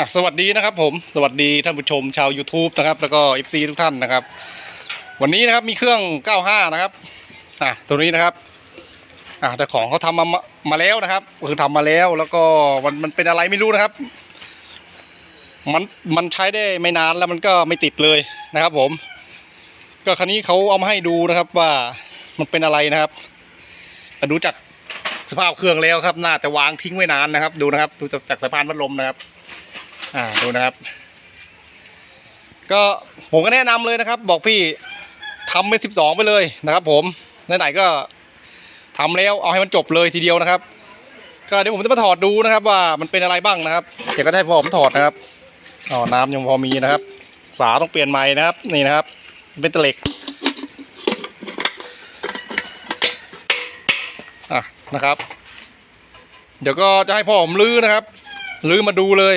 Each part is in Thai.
อะสวัสดีนะครับผมสวัสดีท่านผู้ชมชาว YouTube นะครับ แล้วก็ FC ทุกท่านนะครับ วันนี้นะครับมีเครื่อง 95 นะครับอะตัวนี้นะครับอะแต่ของเขาทำมามาแล้วนะครับคือทำมาแล้วแล้วก็มันมันเป็นอะไรไม่รู้นะครับ มันมันใช้ได้ไม่นานแล้วมันก็ไม่ติดเลยนะครับ ผม ก็คันนี้เขาเอามาให้ดูนะครับว่ามันเป็นอะไรนะครับแต่ดูจากสภาพเครื่องแล้วครับ น่าจะวางทิ้งไว้นานนะครับ ดูนะครับ ดูจากจากสะพานพัดลมนะครับ อ่าดูนะครับ ก็ผมก็แนะนำเลยนะครับ บอกพี่ทำเป็นสิบสองไปเลยนะครับ ผมไหนๆก็ทำแล้วเอาให้มันจบเลยทีเดียวนะครับ ก็เดี๋ยวผมจะมาถอดดูนะครับ ว่ามันเป็นอะไรบ้างนะครับเดี๋ยวก็ได้พอผมถอดนะครับอ๋อน้ำยังพอมีนะครับ ฝาต้องเปลี่ยนใหม่นะครับ นี่นะครับ เป็นตะเหล็กอะนะครับ เดี๋ยวก็จะให้พ่อผมลื้อนะครับ ลื้อมาดูเลย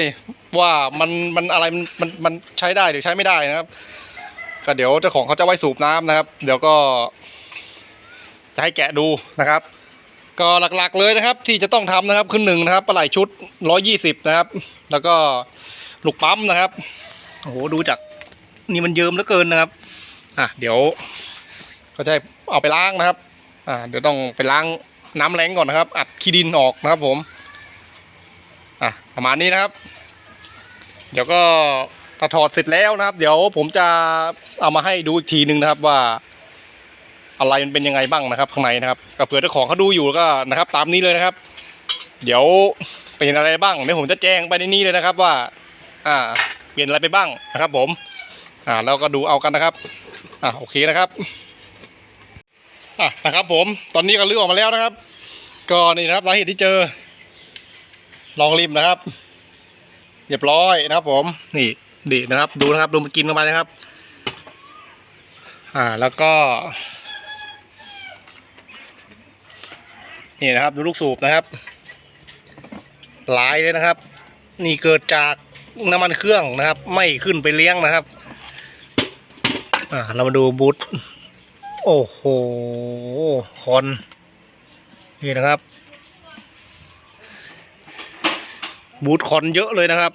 ว่ามันมันอะไรมันมันมันใช้ได้หรือใช้ไม่ได้นะครับ ก็เดี๋ยวเจ้าของเขาจะไว้สูบน้ำนะครับ เดี๋ยวก็จะให้แกะดูนะครับ ก็หลักๆเลยนะครับ ที่จะต้องทำนะครับขึ้นหนึ่งนะครับปลาไหลชุดร้อยี่สิบนะครับ แล้วก็ลูกปั๊มนะครับโอ้โหดูจากนี่มันเยิ้มเหลือเกินนะครับอะเดี๋ยวก็จะเอาไปล้างนะครับ อ่าเดี๋ยวต้องไปล้างน้ำแรงก่อนนะครับ อัดขี้ดินออกนะครับผม อะประมาณนี้นะครับ เดี๋ยวก็ถ้าถอดเสร็จแล้วนะครับ เดี๋ยวผมจะเอามาให้ดูอีกทีหนึ่งนะครับว่า อะไรมันเป็นยังไงบ้างนะครับ ข้างในนะครับก็เผื่อเจ้าของเขาดูอยู่ก็นะครับ ตามนี้เลยนะครับ เดี๋ยวเป็นอะไรบ้างเดี๋ยวผมจะแจ้งไปในนี้เลยนะครับว่า อ่า เปลี่ยนอะไรไปบ้างนะครับ ผม อ่าแล้วก็ดูเอากันนะครับ อ่าโอเคนะครับอะนะครับ ผมตอนนี้ก็ลื้อออกมาแล้วนะครับ ก็นี่นะครับสาเหตุที่เจอ ลองริมนะครับเรียบร้อยนะครับ ผม นี่ดีนะครับ ดูนะครับดูมันกินเข้าไปนะครับ อ่าแล้วก็ นี่นะครับ ดูลูกสูบนะครับหลายเลยนะครับ นี่เกิดจากน้ำมันเครื่องนะครับ ไม่ขึ้นไปเลี้ยงนะครับอ่าเรามาดูบูทโอ้โหคอนนี่นะครับ บูทคอนเยอะเลยนะครับ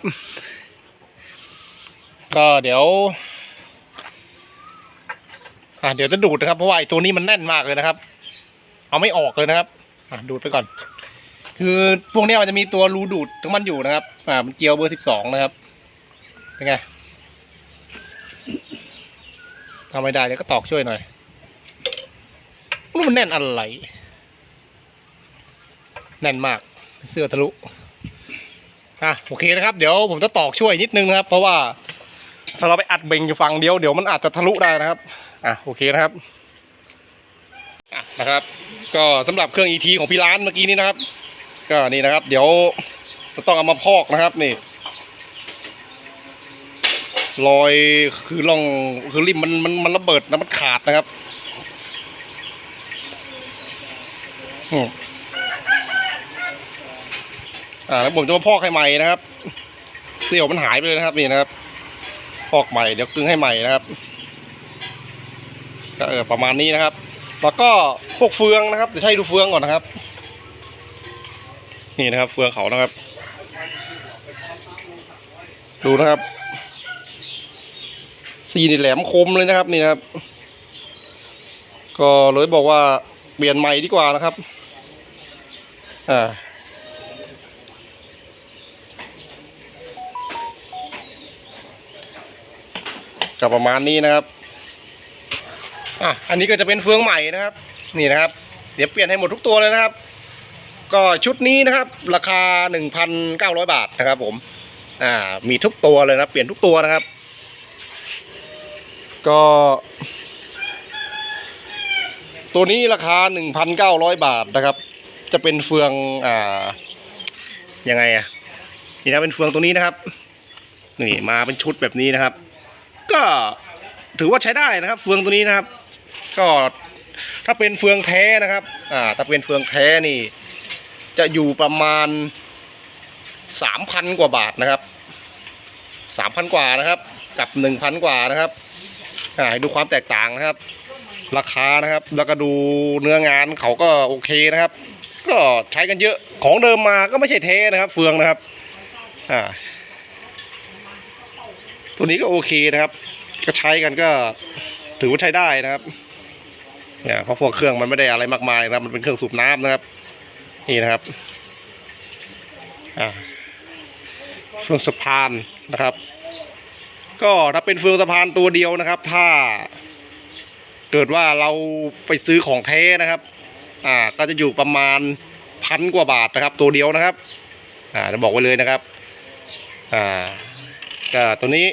ก็เดี๋ยว อ่าเดี๋ยวจะดูดนะครับเพราะว่าไอ้ตัวนี้มันแน่นมากเลยนะครับ เอาไม่ออกเลยนะครับ อ่าดูดไปก่อน คือพวกนี้มันจะมีตัวรูดูดของมันอยู่นะครับ อ่ามันเกียวเบอร์สิบสองนะครับเป็นไงทำไม่ได้เดี๋ยวก็ตอกช่วยหน่อยรู้มันแน่นอะไร แน่นมาก เสื้อทะลุ อะโอเคนะครับเดี๋ยวผมจะตอกช่วยนิดนึงนะครับ เพราะว่าถ้าเราไปอัดเบ่งอยู่ฝั่งเดียวเดี๋ยวมันอาจจะทะลุได้นะครับอะโอเคนะครับอะนะครับ ก็สำหรับเครื่อง ET ของพี่ร้านเมื่อกี้นี้นะครับ ก็นี่นะครับ เดี๋ยวจะต้องเอามาพอกนะครับนี่รอยคือร่องคือริมมันมันมันระเบิดนะมันขาดนะครับอืม อ่าแล้วผมจะมาพอกให้ใหม่นะครับเสี่ยวมันหายไปเลยนะครับนี่นะครับ พอกใหม่เดี๋ยวกึ่งให้ใหม่นะครับก็เออประมาณนี้นะครับ แล้วก็พวกเฟืองนะครับเดี๋ยวให้ดูเฟืองก่อนนะครับ นี่นะครับ เฟืองเขานะครับ ดูนะครับสีนี่แหลมคมเลยนะครับนี่นะครับ ก็เลยบอกว่าเปลี่ยนใหม่ดีกว่านะครับ อ่า ก็ประมาณนี้นะครับอะอันนี้ก็จะเป็นเฟืองใหม่นะครับ นี่นะครับ เดี๋ยวเปลี่ยนให้หมดทุกตัวเลยนะครับ ก็ชุดนี้นะครับ ราคา 1,900 บาทนะครับผมอ่ามีทุกตัวเลยนะเปลี่ยนทุกตัวนะครับ ก็ ตัวนี้ราคา 1,900 บาทนะครับ จะเป็นเฟืองอ่ายังไงอะนี่นะเป็นเฟืองตัวนี้นะครับนี่มาเป็นชุดแบบนี้นะครับ ก็ถือว่าใช้ได้นะครับ เฟืองตัวนี้นะครับ ก็ถ้าเป็นเฟืองแท้นะครับ อ่า ถ้าเป็นเฟืองแท้นี่ จะอยู่ประมาณสามพันกว่าบาทนะครับสามพันกว่านะครับ กับหนึ่งพันกว่านะครับ อ่าให้ดูความแตกต่างนะครับ ราคานะครับ แล้วก็ดูเนื้องานเขาก็โอเคนะครับ ก็ใช้กันเยอะ ของเดิมมาก็ไม่ใช่เทนะครับ เฟืองนะครับ อ่า ตัวนี้ก็โอเคนะครับ ก็ใช้กันก็ถือว่าใช้ได้นะครับเนี่ยเพราะพวกเครื่องมันไม่ได้อะไรมากมายนะครับ มันเป็นเครื่องสูบน้ำนะครับ นี่นะครับอ่าเฟืองสะพานนะครับ ก็ถ้าเป็นเฟืองสะพานตัวเดียวนะครับ ถ้าเกิดว่าเราไปซื้อของแท้นะครับ อ่า ก็จะอยู่ประมาณพันกว่าบาทนะครับ ตัวเดียวนะครับ อ่าจะบอกไว้เลยนะครับ อ่า ก็ตัวนี้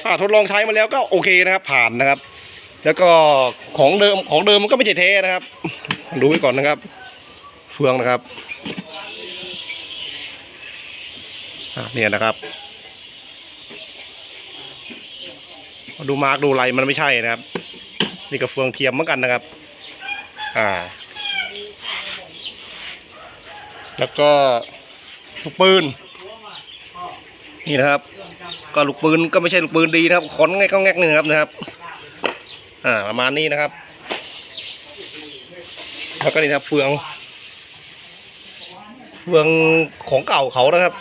ถ้าทดลองใช้มาแล้วก็โอเคนะครับ ผ่านนะครับ แล้วก็ของเดิมของเดิมมันก็ไม่ใช่แท้นะครับ ดูไว้ก่อนนะครับ เฟืองนะครับเนี่ยนะครับ ดูมาร์กดูไรมันไม่ใช่นะครับ นี่ก็เฟืองเทียมเหมือนกันนะครับ อ่า แล้วก็ลูกปืน นี่นะครับ ก็ลูกปืนก็ไม่ใช่ลูกปืนดีนะครับขอนแงกเข้าแงกนี่นะครับนะครับ อ่าประมาณนี้นะครับ แล้วก็นี่นะครับเฟือง เฟืองของเก่าเขานะครับ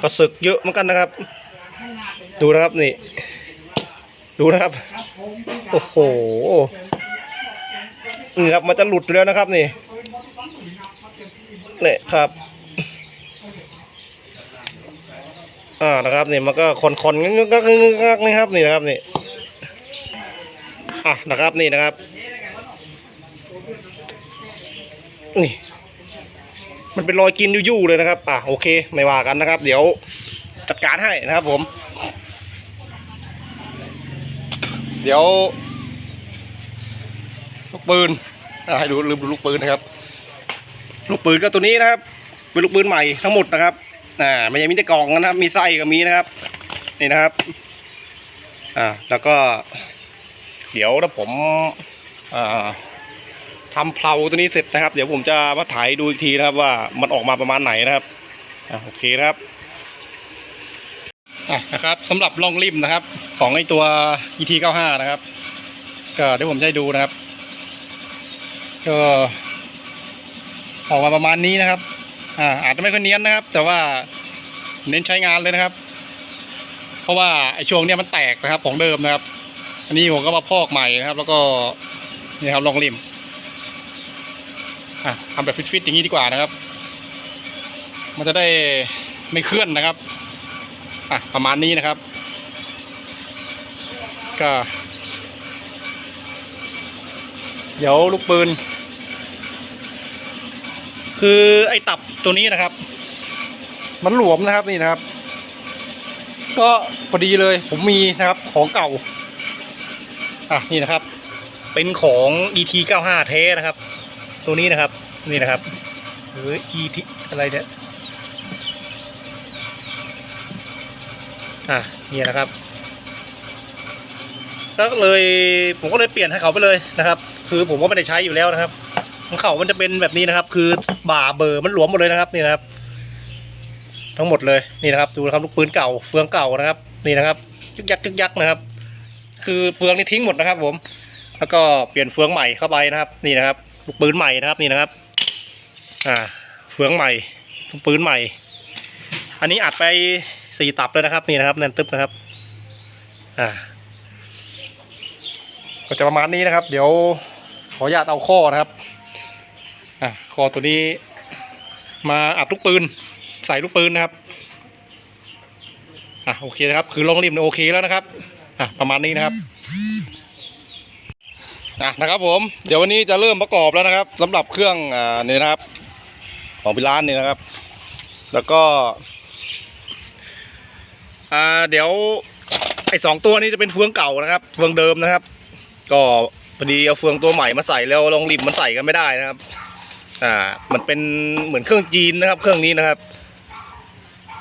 ก็สึกเยอะเหมือนกันนะครับ ดูนะครับนี่ ดูนะครับ โอ้โหนี่ครับมันจะหลุดแล้วนะครับนี่ เนี่ยครับ อ่านะครับนี่มันก็คนคอนๆงึกงักงึกงักนี่ครับนี่นะครับนี่อะนะครับนี่นะครับ นี่ มันเป็นรอยกินยู่ๆเลยนะครับ อะโอเคไม่ว่ากันนะครับ เดี๋ยวจัดการให้นะครับผม เดี๋ยวลูกปืนให้ดูลืมดูลูกปืนนะครับ ลูกปืนก็ตัวนี้นะครับ เป็นลูกปืนใหม่ทั้งหมดนะครับอ่าไม่ใช่มีแต่กล่องนะครับ มีไส้ก็มีนะครับ นี่นะครับ อ่า แล้วก็ เดี๋ยวถ้าผมอ่าทำเพลาตัวนี้เสร็จนะครับ เดี๋ยวผมจะมาถ่ายดูอีกทีนะครับว่ามันออกมาประมาณไหนนะครับอ่าโอเคนะครับอะนะครับสำหรับล่องริมนะครับ ของไอตัว ET 95 นะครับ ก็เดี๋ยวผมจะให้ดูนะครับ ก็ ออกมาประมาณนี้นะครับอ่าอาจจะไม่ค่อยเนียนนะครับ แต่ว่าเน้นใช้งานเลยนะครับ เพราะว่าไอช่วงเนี้ยมันแตกนะครับ ของเดิมนะครับ อันนี้ผมก็มาพอกใหม่นะครับ แล้วก็นี่ครับลองริมอะทำแบบฟิตๆอย่างนี้ดีกว่านะครับ มันจะได้ไม่เคลื่อนนะครับอะประมาณนี้นะครับ ก็ เดี๋ยวลูกปืน คือไอ้ตับตัวนี้นะครับ มันหลวมนะครับนี่นะครับ ก็พอดีเลยผมมีนะครับของเก่า อะนี่นะครับ เป็นของ ET 95 แท้นะครับ ตัวนี้นะครับนี่นะครับ หรือ ET อะไรเนี่ยอะนี่นะครับก็เลยผมก็เลยเปลี่ยนให้เขาไปเลยนะครับ คือผมก็ไม่ได้ใช้อยู่แล้วนะครับ ของเขามันจะเป็นแบบนี้นะครับ คือบ่าเบอร์มันหลวมหมดเลยนะครับนี่นะครับ ทั้งหมดเลยนี่นะครับ ดูนะครับลูกปืนเก่าเฟืองเก่านะครับ นี่นะครับยึกยักยึกยักนะครับ คือเฟืองนี่ทิ้งหมดนะครับ ผม แล้วก็เปลี่ยนเฟืองใหม่เข้าไปนะครับ นี่นะครับ ลูกปืนใหม่นะครับนี่นะครับ อ่า เฟืองใหม่ ลูกปืนใหม่ อันนี้อัดไปสี่ตับเลยนะครับ นี่นะครับแน่นตึ๊บนะครับ อ่าก็จะประมาณนี้นะครับ เดี๋ยวขออนุญาตเอาข้อนะครับ อะคอตัวนี้ มาอัดลูกปืน ใส่ลูกปืนนะครับอะโอเคนะครับ คือลงริมเนี่ยโอเคแล้วนะครับอะประมาณนี้นะครับอะนะครับผมเดี๋ยววันนี้จะเริ่มประกอบแล้วนะครับสำหรับเครื่องอ่านี่นะครับ ของพิร้านนี่นะครับ แล้วก็อ่าเดี๋ยวไอ้สองตัวนี้จะเป็นเฟืองเก่านะครับ เฟืองเดิมนะครับ ก็พอดีเอาเฟืองตัวใหม่มาใส่แล้วลองริมมันใส่กันไม่ได้นะครับ อ่ามันเป็นเหมือนเครื่องจีนนะครับ เครื่องนี้นะครับ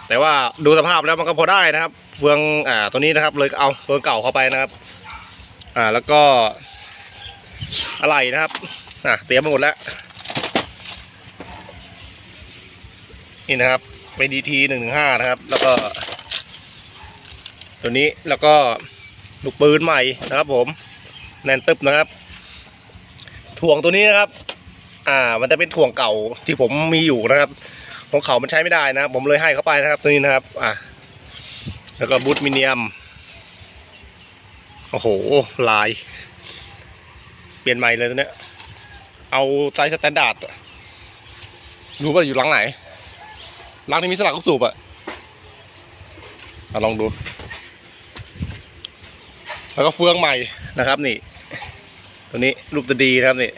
แต่ว่าดูสภาพแล้วมันก็พอได้นะครับ เฟืองอ่าตัวนี้นะครับ เลยเอาเฟืองเก่าเข้าไปนะครับ อ่าแล้วก็อะไรนะครับอะเตรียมมาหมดแล้วนี่นะครับเป็นดีทีหนึ่งหนึ่งห้านะครับ แล้วก็ ตัวนี้แล้วก็ลูกปืนใหม่นะครับ ผมแนนตึบนะครับถ่วงตัวนี้นะครับ อ่า มันจะเป็นถ่วงเก่าที่ผมมีอยู่นะครับ ของเขามันใช้ไม่ได้นะ ผมเลยให้เขาไปนะครับ ตัวนี้นะครับ อะแล้วก็บูทมิเนียม โอ้โห ลาย เปลี่ยนใหม่เลยตัวเนี้ย เอาไซส์สแตนดาร์ดรู้ว่าอยู่หลังไหนหลังที่มีสลักลูกสูบอะอะลองดู แล้วก็เฟืองใหม่นะครับนี่ ตัวนี้ลูกตัวดีนะครับนี่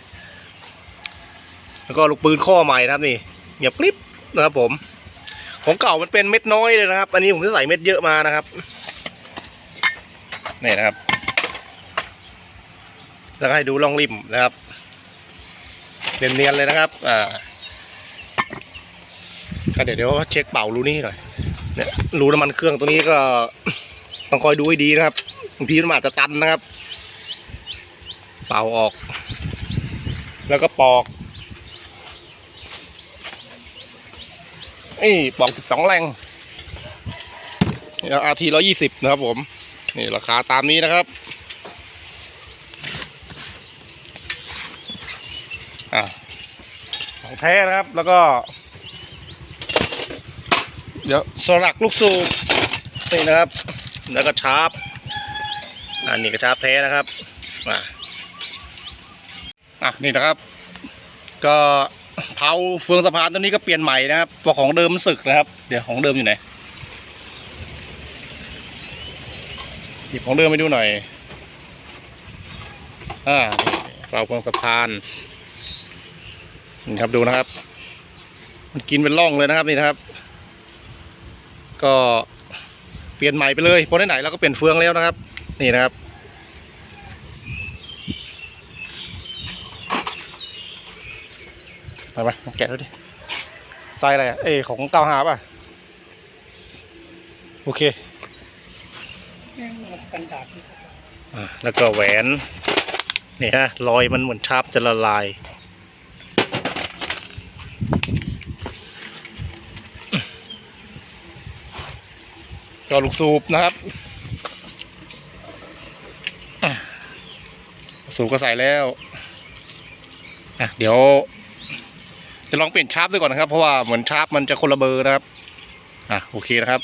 แล้วก็ลูกปืนข้อใหม่นะครับนี่เงียบกริบนะครับผม ของเก่ามันเป็นเม็ดน้อยเลยนะครับ อันนี้ผมจะใส่เม็ดเยอะมานะครับนี่นะครับแล้วให้ดูล่องริมนะครับเนียนๆเลยนะครับ อ่าก็เดี๋ยวเดี๋ยวเช็คเป่ารูนี่หน่อย เนี่ยรูน้ำมันเครื่องตัวนี้ก็ต้องคอยดูให้ดีนะครับบางทีมันอาจจะตันนะครับ เป่าออก แล้วก็ปอก นี่ปอกสิบสองแรงอาทีร้อยี่สิบนะครับผม นี่ราคาตามนี้นะครับ อะของแท้นะครับแล้วก็ เดี๋ยวสลักลูกสูบนี่นะครับ แล้วก็ชาร์ปอันนี้ก็ชาร์ปแท้นะครับอะอะนี่นะครับ ก็ เผาเฟืองสะพานตัวนี้ก็เปลี่ยนใหม่นะครับเพราะของเดิมมันสึกนะครับ เดี๋ยวของเดิมอยู่ไหนหยิบของเดิมไปดูหน่อยอ่าเผาเฟืองสะพานนี่ครับดูนะครับ มันกินเป็นร่องเลยนะครับนี่นะครับ ก็เปลี่ยนใหม่ไปเลยพอได้ไหนเราก็เปลี่ยนเฟืองแล้วนะครับ นี่นะครับ ไปไปมาแกะดูดิไซส์อะไรอะเอ้ของเก้าหาป่ะ โอเคแล้วก็แหวน นี่ฮะ รอยมันเหมือนชาร์ปจะละลาย ก็ลูกสูบนะครับ สูบก็ใส่แล้ว อะ เดี๋ยว จะลองเปลี่ยนชาร์ปด้วยก่อนนะครับ เพราะว่าเหมือนชาร์ปมันจะคนละเบอร์นะครับอะโอเคนะครับ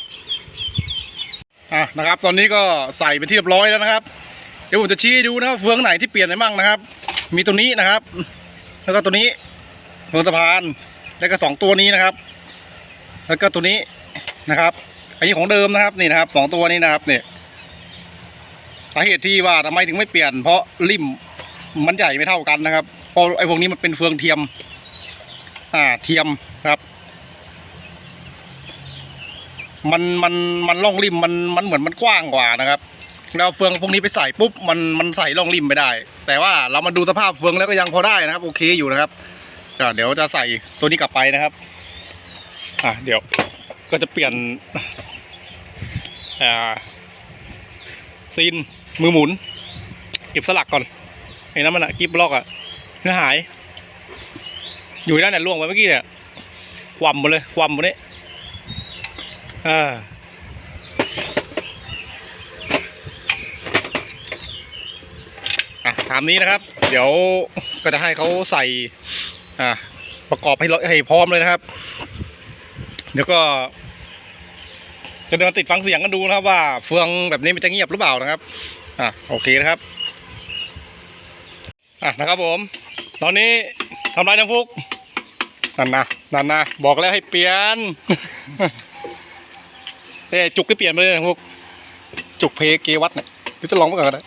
อะนะครับ ตอนนี้ก็ใส่เป็นที่เรียบร้อยแล้วนะครับ เดี๋ยวผมจะชี้ให้ดูนะครับเฟืองไหนที่เปลี่ยนไปบ้างนะครับ มีตัวนี้นะครับ แล้วก็ตัวนี้เฟืองสะพานแล้วก็สองตัวนี้นะครับ แล้วก็ตัวนี้นะครับอันนี้ของเดิมนะครับนี่นะครับสองตัวนี้นะครับเนี่ยสาเหตุที่ว่าทำไมถึงไม่เปลี่ยน เพราะริมมันใหญ่ไม่เท่ากันนะครับเพราะไอ้พวกนี้มันเป็นเฟืองเทียม อ่าเทียมครับ มันมันมันล่องริมมันมันเหมือนมันกว้างกว่านะครับแล้วเฟืองพวกนี้ไปใส่ปุ๊บมันมันใส่ล่องริมไม่ได้ แต่ว่าเรามาดูสภาพเฟืองแล้วก็ยังพอได้นะครับ โอเคอยู่นะครับก็เดี๋ยวจะใส่ตัวนี้กลับไปนะครับอ่าเดี๋ยวก็จะเปลี่ยนอ่าซีนมือหมุนเก็บสลักก่อนไอ้นั่นมันอะกิฟล็อกอะเนื้อหาย อยู่ด้านไหนล่วงไปเมื่อกี้เนี่ยคว่ำหมดเลยคว่ำหมดนี้อ่าอะตามนี้นะครับ เดี๋ยวก็จะให้เขาใส่อ่าประกอบให้รให้พร้อมเลยนะครับ เดี๋ยวก็ จะเดินติดฟังเสียงกันดูนะครับว่าเฟืองแบบนี้มันจะเงียบหรือเปล่านะครับ อะโอเคนะครับ อะนะครับผม ตอนนี้ ทำไรจังฟุกนั่นนะนั่นนะบอกแล้วให้เปลี่ยนเอ้ยจุกก็เปลี่ยนไปเลยนะฟุกจุกเพเกวัตเนี่ยหรือจะลองมาก่อนก็ได้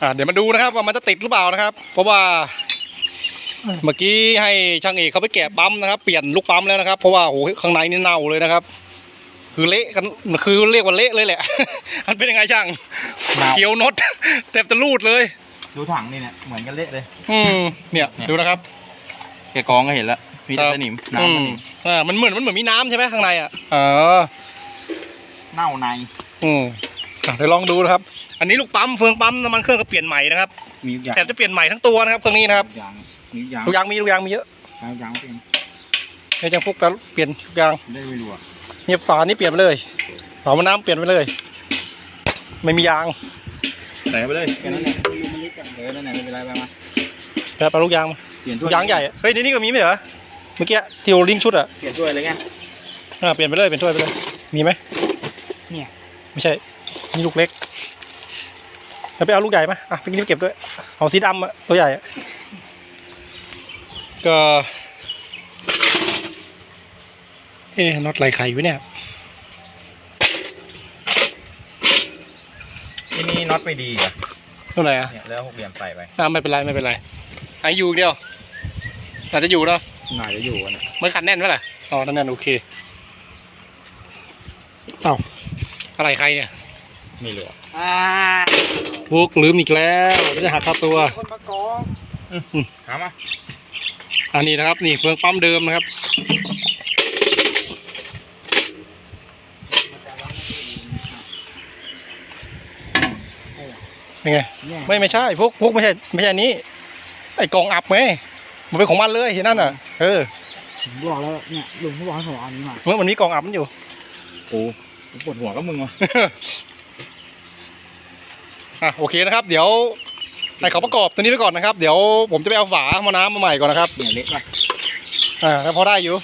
อะเดี๋ยวมาดูนะครับว่ามันจะติดหรือเปล่านะครับ เพราะว่า เมื่อกี้ให้ช่างเอกเขาไปแกะปั๊มนะครับเปลี่ยนลูกปั๊มแล้วนะครับ เพราะว่าโอ้โหข้างในนี่เน่าเลยนะครับ คือเละกันคือเรียกว่าเละเลยแหละมันเป็นยังไงช่างเน่าเกียวน็อตแทบจะรูดเลย ดูถังนี่เนี่ยเหมือนกันเละเลย อืมเนี่ยเนี่ย ดูนะครับแกกองก็เห็นแล้วมีแต่สนิมน้ำสอืมนิมอ่ามันเหมือนมันเหมือนมีน้ำใช่ไหมข้างในอะอ๋อเน่าในอืมอะเดี๋ยวลองดูนะครับ อันนี้ลูกปั๊มเฟืองปั๊มน้ำมันเครื่องก็เปลี่ยนใหม่นะครับมีทุกอย่างแถบจะเปลี่ยนใหม่ทั้งตัวนะครับเครื่องนี้นะครับทุกอย่างมีทุกอย่างทุกอยางมีทุกอยางมีเยอะทุกอย่างเปลี่ยนในจังฟุกแล้วเปลี่ยนทุกอยาง ได้ไม่รู้อะเนี่ยฝานี่เปลี่ยนไปเลยฝามันน้ำเปลี่ยนไปเลย ไม่มียางใส่ไปเลยแค่นั้นแหละ เออนั่นแหละไม่เป็นไรไปมาครับเอาลูกยางมาเปลี่ยนลูกยางใหญ่อะเฮ้ยในนี่ก็มีไหมเหรอเมื่อกี้ที่โอลิงชุดอะเปลี่ยนช่วยเลยไงอ่าเปลี่ยนไปเลยเป็นถ้วยไปเลยมีไหมเนี่ยไม่ใช่มีลูกเล็กแล้วไปเอาลูกใหญ่มาอะไปกินเก็บด้วยเอาสีดำอะตัวใหญ่อะก็เอ๊ะน็อตลายไข่อยู่เนี่ยที่นี่น็อตไม่ดีอะ ตัวไหนอะเนี่ยแล้วหกเหลี่ยมใส่ไปอ่าไม่เป็นไรไม่เป็นไรไอ้อยู่อีกเดียวอาจจะอยู่เนาะน่าจะอยู่อะเนี่ยมันขันแน่นไหมล่ะอ๋อนั่นแน่นโอเคเอ้าอะไรใครเนี่ยไม่รู้อ่าบุกลืมอีกแล้วเดี๋ยวจะหักค่าตัว คนมากองถามมาอันนี้นะครับ นี่เฟืองปั๊มเดิมนะครับ เป็นไง เนี่ยไม่ไม่ใช่พวกพวกไม่ใช่ไม่ใช่อันนี้ ไอ้กล่องอับไงมันเป็นของมันเลยเห็นนั่นอะเออผมบอกแล้วเนี่ยลุงเขาบอกให้ผมเอาอันนี้มาเมื่อมันมีกล่องอับมันอยู่โอ้ปวดหัวก็มึงวะอะโอเคนะครับ เดี๋ยวให้เขาประกอบตัวนี้ไปก่อนนะครับ เดี๋ยวผมจะไปเอาฝาหมาน้ำมาใหม่ก่อนนะครับเนี่ยเละไปอ่าแล้วพอได้อยู่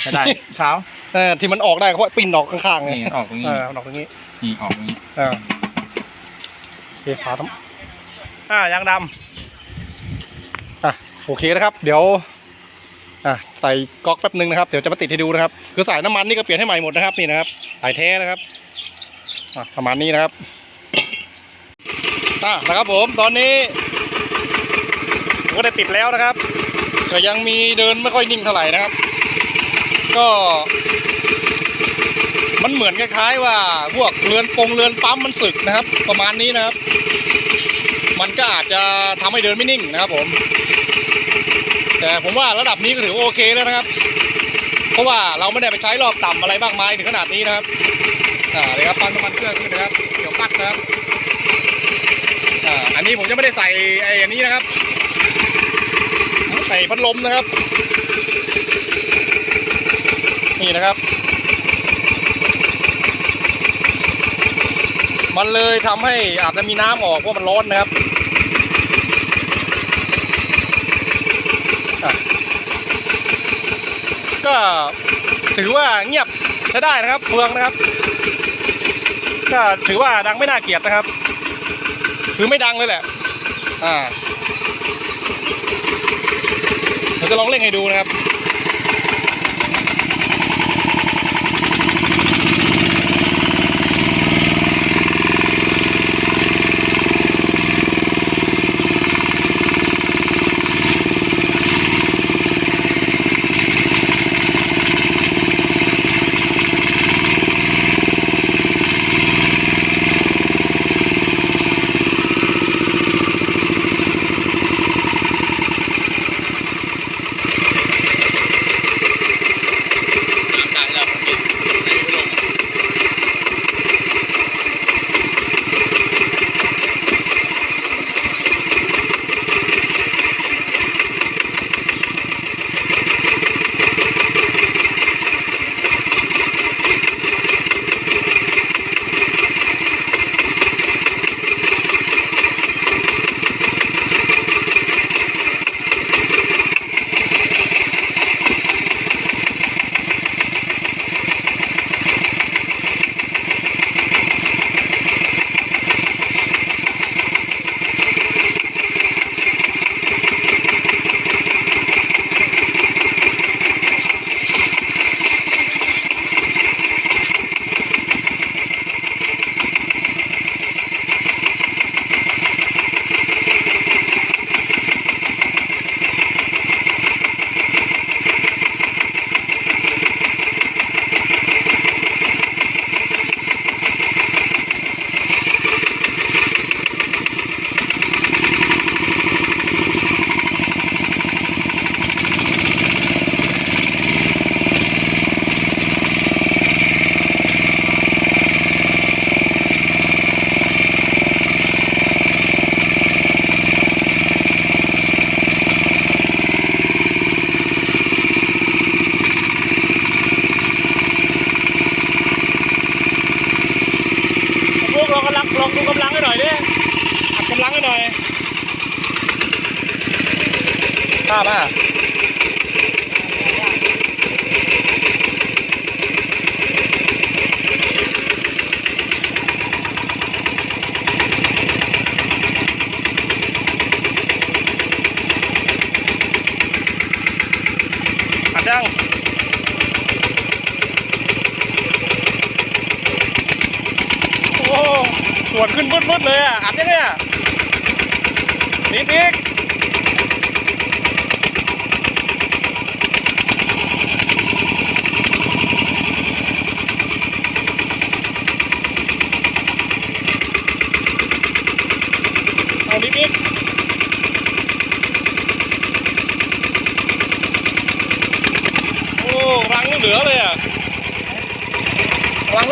ใช้ได้ เท้าเออที่มันออกได้ก็เพราะปิ้นออกข้างๆไงนี่ออกตรงนี้อ่ามันออกตรงนี้นี่ออกตรงนี้อ่าโอ เคฝาทั้งอ่ายางดำอะโอเคนะครับ เดี๋ยวอะใส่ก๊อกแป๊บนึงนะครับ เดี๋ยวจะมาติดให้ดูนะครับ คือสายน้ำมันนี่ก็เปลี่ยนให้ใหม่หมดนะครับนี่นะครับสายแท้นะครับอะประมาณนี้นะครับอะนะครับผมตอนนี้ผมก็ได้ติดแล้วนะครับแต่ยังมีเดินไม่ค่อยนิ่งเท่าไหร่นะครับ ก็ มันเหมือนคล้ายๆ ว่าพวกเรือนปงเรือนปั๊มมันสึกนะครับ ประมาณนี้นะครับ มันก็อาจจะทำให้เดินไม่นิ่งนะครับผม แต่ผมว่าระดับนี้ก็ถือโอเคแล้วนะครับ เพราะว่าเราไม่ได้ไปใช้รอบต่ำอะไรมากมายถึงขนาดนี้นะครับอ่าเลยครับปั๊มน้ำมันเครื่องขึ้นนะครับเดี๋ยวปัดนะครับอ่าอันนี้ผมจะไม่ได้ใส่ไอ้อันนี้นะครับใส่พัดลมนะครับ นี่นะครับ มันเลยทำให้อาจจะมีน้ำออกเพราะมันร้อนนะครับก็ถือว่าเงียบใช้ได้นะครับเฟืองนะครับ ก็ถือว่าดังไม่น่าเกลียดนะครับคือไม่ดังเลยแหละอ่าเราจะลองเล่นให้ดูนะครับ ข้ามาดังโอ้สวนขึ้นมืดๆเลยอะ อัดยังไงอะนิดนิ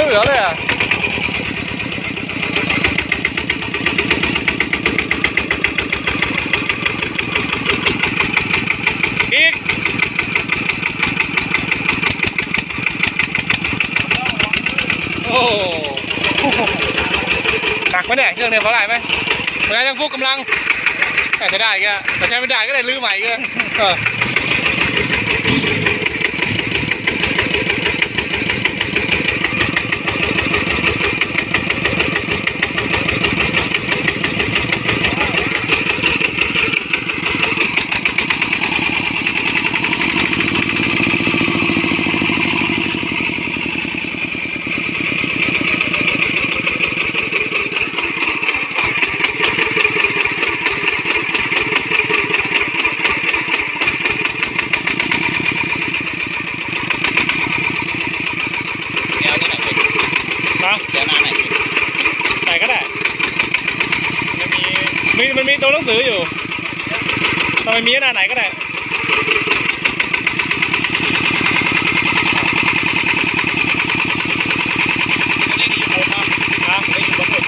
ไม่เหลือเลยอะอีกโอ้หนักไหมเนี่ยเครื่องเนี่ยเขาได้ไหมเหมือนยังฟูกกำลังแต่ใช้ได้แกแต่ใช้ไม่ได้ก็ได้ลื้อใหม่ก็เออนะ เดี๋ยวหน้าไหน ไหนก็ได้ จะมี มีมันมีตัวหนังสืออยู่ทำไมมีหน้าไหนก็ได้ ไม่ได้ดีคนนะ อะ ไม่ได้ดีคนเลย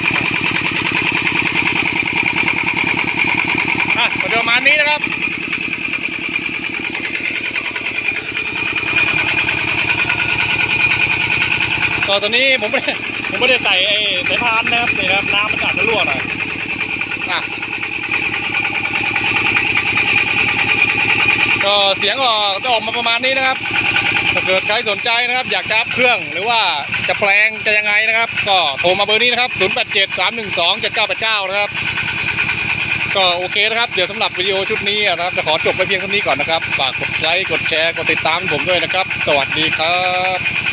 อะก็จะประมาณนี้นะครับ ก็ตอนนี้ผมไม่ได้ผมไม่ได้ใส่ไอ้สายพานนะครับนี่นะครับน้ำมันอาจจะรั่วหน่อยอะก็เสียงก็จะออกมาประมาณนี้นะครับ ถ้าเกิดใครสนใจนะครับ อยากจะอัพเครื่องหรือว่าจะแปลงจะยังไงนะครับ ก็โทรมาเบอร์นี้นะครับ 087 312 7989 นะครับ ก็โอเคนะครับ เดี๋ยวสำหรับวิดีโอชุดนี้นะครับ จะขอจบไปเพียงเท่านี้ก่อนนะครับ ฝากกดไลค์กดแชร์กดติดตามผมด้วยนะครับ สวัสดีครับ